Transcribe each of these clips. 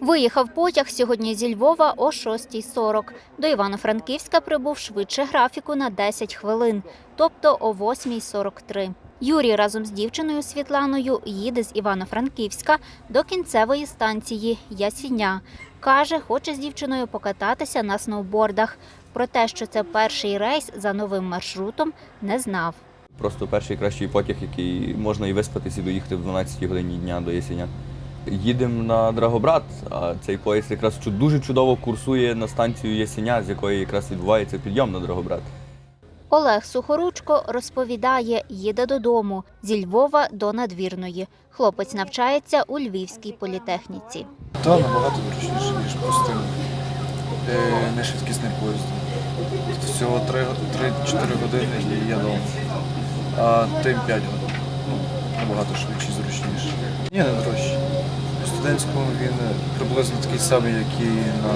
Виїхав потяг сьогодні зі Львова о 6.40. До Івано-Франківська прибув швидше графіку на 10 хвилин, тобто о 8.43. Юрій разом з дівчиною Світланою їде з Івано-Франківська до кінцевої станції Ясіня. Каже, хоче з дівчиною покататися на сноубордах. Про те, що це перший рейс за новим маршрутом, не знав. Просто перший кращий потяг, який можна і виспатися, і доїхати в 12 годині дня до Ясеня. Їдемо на Драгобрат, а цей поїзд якраз дуже чудово курсує на станцію Ясеня, з якої якраз відбувається підйом на Драгобрат. Олег Сухоручко розповідає, їде додому зі Львова до надвірної. Хлопець навчається у Львівській політехніці. Та набагато зручніше, ніж простим е, нешвидкісним поїздом. Тут Всього 3-4 години і я вдома. А тим 5 годин. Ну, набагато швидше зручніше. Ні, не дорожче. У студентському він приблизно такий самий, як і на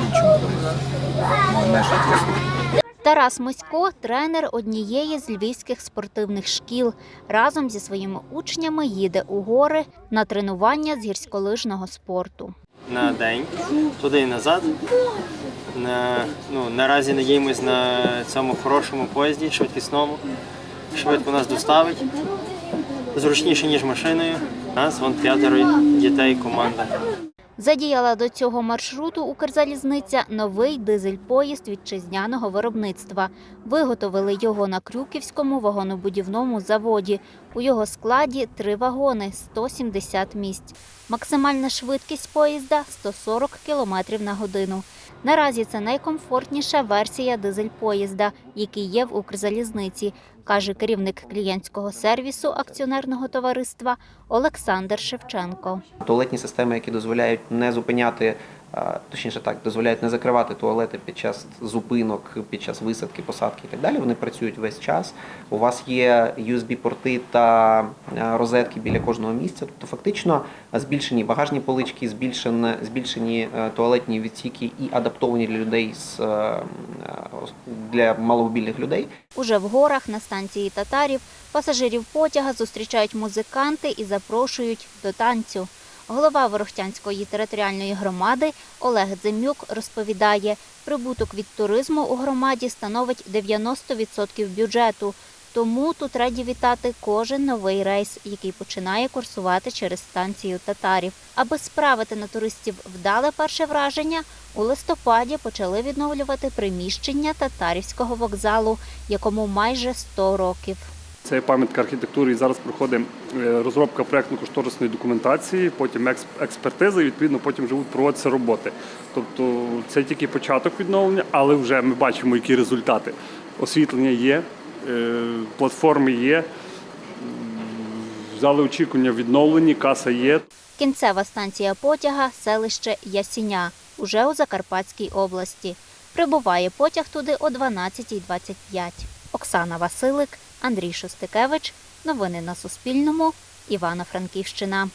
іншому. На. Тарас Мосько тренер однієї з львівських спортивних шкіл. Разом зі своїми учнями їде у гори на тренування з гірськолижного спорту. на день, туди і назад. На, ну, наразі надіємось на цьому хорошому поїзді, швидкісному. Швидко нас доставить. Зручніше, ніж машиною. Нас вон п'ятеро дітей команда. Задіяла до цього маршруту Укрзалізниця новий дизель-поїзд вітчизняного виробництва. Виготовили його на Крюківському вагонобудівному заводі. У його складі три вагони 170 місць. Максимальна швидкість поїзда 140 км на годину. Наразі це найкомфортніша версія дизель-поїзда, який є в Укрзалізниці, каже керівник клієнтського сервісу акціонерного товариства Олександр Шевченко. Туалетні системи, які дозволяють не зупиняти, точніше так, дозволяють не закривати туалети під час зупинок, під час висадки, посадки і так далі. Вони працюють весь час. У вас є USB-порти та розетки біля кожного місця. Тобто, фактично збільшені багажні полички, збільшені, збільшені е, туалетні відсіки і адаптовані для людей з е, е, для маломобільних людей. Уже в горах на станції татарів пасажирів потяга зустрічають музиканти і запрошують до танцю. Голова Ворохтянської територіальної громади Олег Дземюк розповідає, прибуток від туризму у громаді становить 90% бюджету. Тому тут раді вітати кожен новий рейс, який починає курсувати через станцію татарів. Аби справити на туристів вдале перше враження, у листопаді почали відновлювати приміщення татарівського вокзалу, якому майже 100 років. Це пам'ятка архітектури, і зараз проходить е, розробка проєктно-кошторисної документації, потім екс- експертиза, і відповідно потім вже будуть проводитися роботи. Тобто це тільки початок відновлення, але вже ми бачимо, які результати. Освітлення є, платформи є, зали очікування відновлені, каса є. Кінцева станція потяга селище Ясіня, уже у Закарпатській області. Прибуває потяг туди о 12.25. Оксана Василик, Андрій Шостикевич. Новини на Суспільному. Івано-Франківщина.